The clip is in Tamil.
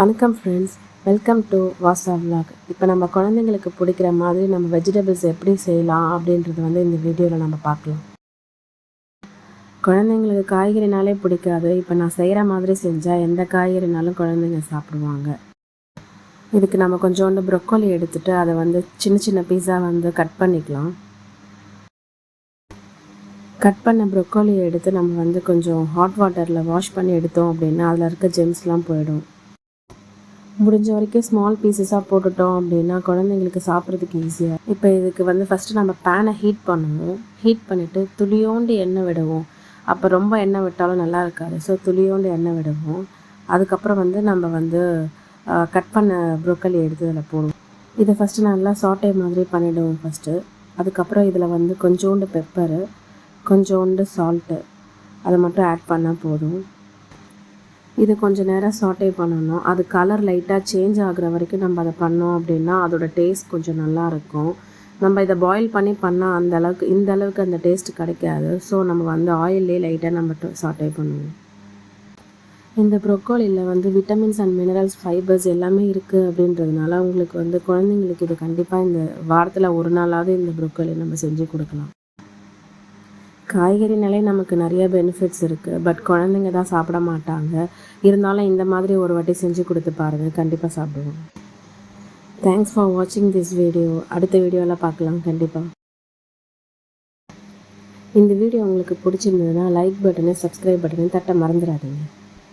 வணக்கம் friends welcome to Vasa vlog இப்போ நம்ம குழந்தைங்களுக்கு பிடிக்கிற மாதிரி நம்ம வெஜிடபிள்ஸ் எப்படி செய்யலாம் அப்படின்றது வந்து இந்த வீடியோவில் நம்ம பார்க்கலாம். குழந்தைங்களுக்கு காய்கறினாலே பிடிக்காது. இப்போ நான் செய்கிற மாதிரி செஞ்சால் எந்த காய்கறினாலும் குழந்தைங்க சாப்பிடுவாங்க. இதுக்கு நம்ம கொஞ்சோண்டு ப்ரொக்கோலி எடுத்துகிட்டு அதை வந்து சின்ன சின்ன பீஸாக வந்து கட் பண்ணிக்கலாம். கட் பண்ண ப்ரொக்கோலியை எடுத்து நம்ம வந்து கொஞ்சம் ஹாட் வாட்டரில் வாஷ் பண்ணி எடுத்தோம் அப்படின்னா அதில் இருக்க ஜெம்ஸ்லாம் போயிடும். முடிஞ்ச வரைக்கும் ஸ்மால் பீசஸாக போட்டுட்டோம் அப்படின்னா குழந்தைங்களுக்கு சாப்பிட்றதுக்கு ஈஸியாக இப்போ இதுக்கு வந்து ஃபஸ்ட்டு நம்ம பேனை ஹீட் பண்ணுவோம் ஹீட் பண்ணிவிட்டு துளியோண்டு எண்ணெய் விடுவோம். அப்போ ரொம்ப எண்ணெய் விட்டாலும் நல்லா இருக்காது. ஸோ துளியோண்டு எண்ணெய் விடுவோம். அதுக்கப்புறம் வந்து நம்ம வந்து கட் பண்ண ப்ரொக்கலி எடுத்து அதில் போடுவோம். இதை ஃபஸ்ட்டு நல்லா சாட்டே மாதிரி பண்ணிவிடுவோம் ஃபஸ்ட்டு அதுக்கப்புறம் இதில் வந்து கொஞ்சோண்டு பெப்பரு கொஞ்சோண்டு சால்ட்டு அதை மட்டும் ஆட் பண்ணால் போதும். இது கொஞ்சம் நேரம் சாட்டே பண்ணணும். அது கலர் லைட்டாக சேஞ்ச் ஆகிற வரைக்கும் நம்ம அதை பண்ணோம் அப்படின்னா அதோட டேஸ்ட் கொஞ்சம் நல்லாயிருக்கும் நம்ம இதை பாயில் பண்ணி பண்ணால் அந்த அளவுக்கு இந்த அளவுக்கு அந்த டேஸ்ட் கிடைக்காது. ஸோ நம்ம வந்து ஆயிலே லைட்டாக நம்ம சாட்டே பண்ணுவோம். இந்த ப்ரொக்கோலியில் வந்து விட்டமின்ஸ் அண்ட் மினரல்ஸ் ஃபைபர்ஸ் எல்லாமே இருக்குது அப்படின்றதுனால உங்களுக்கு வந்து குழந்தைங்களுக்கு இது கண்டிப்பாக இந்த வாரத்தில் ஒரு நாளாவது இந்த ப்ரொக்கோலி நம்ம செஞ்சு கொடுக்கலாம். காய்கறினாலே நமக்கு நிறைய பெனிஃபிட்ஸ் இருக்குது பட் குழந்தைங்க தான் சாப்பிட மாட்டாங்க. இருந்தாலும் இந்த மாதிரி ஒரு வாட்டி செஞ்சு கொடுத்து பாருங்கள் கண்டிப்பாக சாப்பிடுவோம். தேங்க்ஸ் ஃபார் வாட்சிங் திஸ் வீடியோ அடுத்த வீடியோவில் பார்க்கலாம். கண்டிப்பாக இந்த வீடியோ உங்களுக்கு பிடிச்சிருந்ததுன்னா லைக் பட்டனு சப்ஸ்கிரைப் பட்டனு தட்ட மறந்துடாதீங்க.